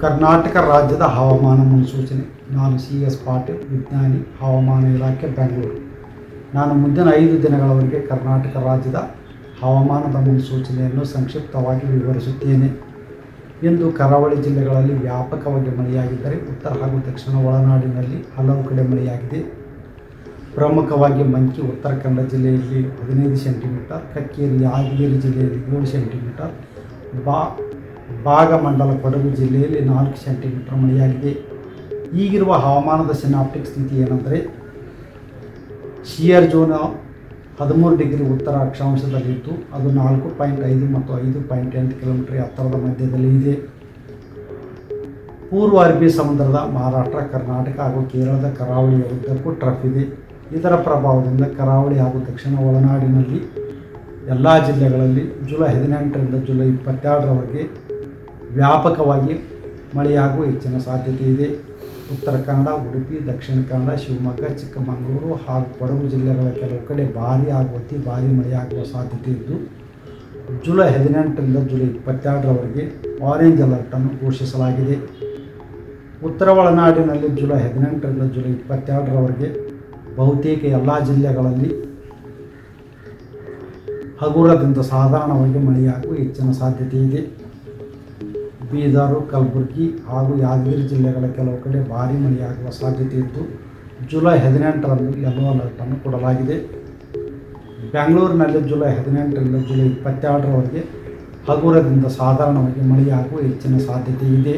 ಕರ್ನಾಟಕ ರಾಜ್ಯದ ಹವಾಮಾನ ಮುನ್ಸೂಚನೆ. ನಾನು ಸಿ ಎಸ್ ಪಾಟೀಲ್, ವಿಜ್ಞಾನಿ, ಹವಾಮಾನ ಇಲಾಖೆ, ಬೆಂಗಳೂರು. ನಾನು ಮುಂದಿನ ಐದು ದಿನಗಳವರೆಗೆ ಕರ್ನಾಟಕ ರಾಜ್ಯದ ಹವಾಮಾನದ ಮುನ್ಸೂಚನೆಯನ್ನು ಸಂಕ್ಷಿಪ್ತವಾಗಿ ವಿವರಿಸುತ್ತೇನೆ. ಇಂದು ಕರಾವಳಿ ಜಿಲ್ಲೆಗಳಲ್ಲಿ ವ್ಯಾಪಕವಾಗಿ ಮಳೆಯಾಗಿದ್ದರೆ ಉತ್ತರ ಹಾಗೂ ದಕ್ಷಿಣ ಒಳನಾಡಿನಲ್ಲಿ ಹಲವು ಕಡೆ ಮಳೆಯಾಗಿದೆ. ಪ್ರಮುಖವಾಗಿ ಮಂಕಿ ಉತ್ತರ ಕನ್ನಡ ಜಿಲ್ಲೆಯಲ್ಲಿ ಹದಿನೈದು ಸೆಂಟಿಮೀಟರ್, ಕಕ್ಕೇರಿ, ಯಾದಗಿರಿ ಜಿಲ್ಲೆಯಲ್ಲಿ ಏಳು ಸೆಂಟಿಮೀಟರ್, ಬಾ, ಭಾಗಮಂಡಲ ಕೊಡಗು ಜಿಲ್ಲೆಯಲ್ಲಿ ನಾಲ್ಕು ಸೆಂಟಿಮೀಟರ್ ಮಳೆಯಾಗಿದೆ. ಈಗಿರುವ ಹವಾಮಾನದ ಸಿನಾಪ್ಟಿಕ್ ಸ್ಥಿತಿ ಏನೆಂದರೆ, ಶಿಯರ್ ಜೋನ್ ಹದಿಮೂರು ಡಿಗ್ರಿ ಉತ್ತರ ಅಕ್ಷಾಂಶದಲ್ಲಿತ್ತು ಅದು ನಾಲ್ಕು ಪಾಯಿಂಟ್ ಐದು ಮತ್ತು ಐದು ಪಾಯಿಂಟ್ ಎಂಟು ಕಿಲೋಮೀಟರ್ ಎತ್ತರದ ಮಧ್ಯದಲ್ಲಿ ಇದೆ. ಪೂರ್ವ ಅರಬ್ಬಿ ಸಮುದ್ರದ ಮಹಾರಾಷ್ಟ್ರ, ಕರ್ನಾಟಕ ಹಾಗೂ ಕೇರಳದ ಕರಾವಳಿಯ ಉದ್ದಕ್ಕೂ ಟ್ರಫ್ ಇದೆ. ಇದರ ಪ್ರಭಾವದಿಂದ ಕರಾವಳಿ ಹಾಗೂ ದಕ್ಷಿಣ ಒಳನಾಡಿನಲ್ಲಿ ಎಲ್ಲ ಜಿಲ್ಲೆಗಳಲ್ಲಿ ಜುಲೈ ಹದಿನೆಂಟರಿಂದ ಜುಲೈ ಇಪ್ಪತ್ತೆರಡರವರೆಗೆ ವ್ಯಾಪಕವಾಗಿ ಮಳೆಯಾಗುವ ಹೆಚ್ಚಿನ ಸಾಧ್ಯತೆ ಇದೆ. ಉತ್ತರ ಕನ್ನಡ, ಉಡುಪಿ, ದಕ್ಷಿಣ ಕನ್ನಡ, ಶಿವಮೊಗ್ಗ, ಚಿಕ್ಕಮಗಳೂರು ಹಾಗೂ ಕೊಡಗು ಜಿಲ್ಲೆಗಳ ಕೆಲವು ಕಡೆ ಭಾರೀ ಹಾಗೂ ಅತಿ ಭಾರೀ ಮಳೆಯಾಗುವ ಸಾಧ್ಯತೆ ಇದ್ದು, ಜುಲೈ ಹದಿನೆಂಟರಿಂದ ಜುಲೈ ಇಪ್ಪತ್ತೆರಡರವರೆಗೆ ಆರೆಂಜ್ ಅಲರ್ಟನ್ನು ಘೋಷಿಸಲಾಗಿದೆ. ಉತ್ತರ ಒಳನಾಡಿನಲ್ಲಿ ಜುಲೈ ಹದಿನೆಂಟರಿಂದ ಜುಲೈ ಇಪ್ಪತ್ತೆರಡರವರೆಗೆ ಬಹುತೇಕ ಎಲ್ಲ ಜಿಲ್ಲೆಗಳಲ್ಲಿ ಹಗುರದಿಂದ ಸಾಧಾರಣವಾಗಿ ಮಳೆಯಾಗುವ ಹೆಚ್ಚಿನ ಸಾಧ್ಯತೆ ಇದೆ. ಬೀದರು, ಕಲಬುರಗಿ ಹಾಗೂ ಯಾದಗಿರಿ ಜಿಲ್ಲೆಗಳ ಕೆಲವು ಕಡೆ ಭಾರೀ ಮಳೆಯಾಗುವ ಸಾಧ್ಯತೆ ಇದ್ದು, ಜುಲೈ ಹದಿನೆಂಟರಂದು ಯೆಲ್ಲೋ ಅಲರ್ಟನ್ನು ಕೊಡಲಾಗಿದೆ. ಬೆಂಗಳೂರಿನಲ್ಲಿ ಜುಲೈ ಹದಿನೆಂಟರಿಂದ ಜುಲೈ ಇಪ್ಪತ್ತೆರಡರವರೆಗೆ ಹಗುರದಿಂದ ಸಾಧಾರಣವಾಗಿ ಮಳೆಯಾಗುವ ಹೆಚ್ಚಿನ ಸಾಧ್ಯತೆ ಇದೆ.